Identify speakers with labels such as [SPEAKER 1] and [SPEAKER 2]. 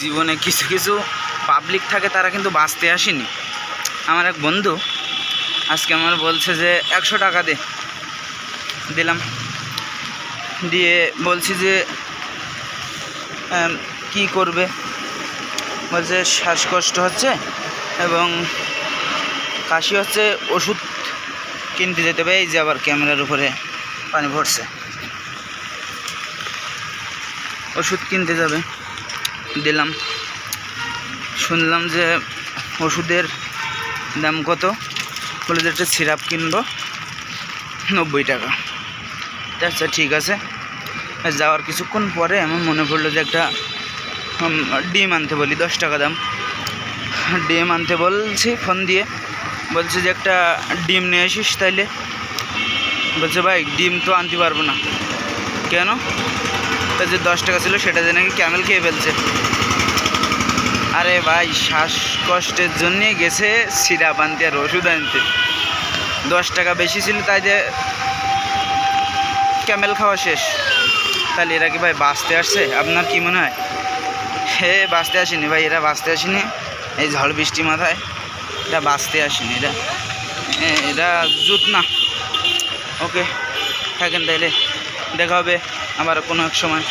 [SPEAKER 1] জীবনে কিছু কিছু পাবলিক থাকে, তারা কিন্তু বাঁচতে আসেনি। আমার এক বন্ধু আজকে আমার বলছে যে, একশো টাকা দে। দিলাম। দিয়ে বলছি যে কি করবে? বলছে, শ্বাসকষ্ট হচ্ছে এবং কাশি হচ্ছে, ওষুধ কিনতে যেতে হবে। এই যে আবার ক্যামেরার উপরে পানি ভরছে। ওষুধ কিনতে যাবে। দিলাম। শুনলাম যে ওষুধের দাম কত? বলে যে একটা সিরাপ কিনবো, নব্বই টাকা। আচ্ছা ঠিক আছে। যাওয়ার কিছুক্ষণ পরে আমার মনে পড়ল যে একটা ডিম আনতে বলি, দশ টাকা দাম। ডিম আনতে বলছি, ফোন দিয়ে। বলছে যে একটা ডিম নিয়ে আসিস তাইলে। বলছে, ভাই, ডিম তো আনতে পারব না। কেন? তা যে দশ টাকা ছিল সেটা যে নাকি ক্যামেল খেয়ে ফেলছে। আরে ভাই, শ্বাসকষ্টের জন্যে গেছে সিরাপ আনতে আর ওষুধ আনতে। দশ টাকা বেশি ছিল, তাই যে ক্যামেল খাওয়া শেষ। তাহলে এরা কি ভাই বাঁচতে আসছে? আপনার কি মনে হয়? হে, বাঁচতে আসেনি ভাই, এরা বাঁচতে আসেনি। এই ঝড় বৃষ্টি মাথায় এটা বাঁচতে আসেনি এটা এ- এরা জুত না। ওকে, থাকেন তাইলে। দেখা হবে আবার কোনো এক সময়।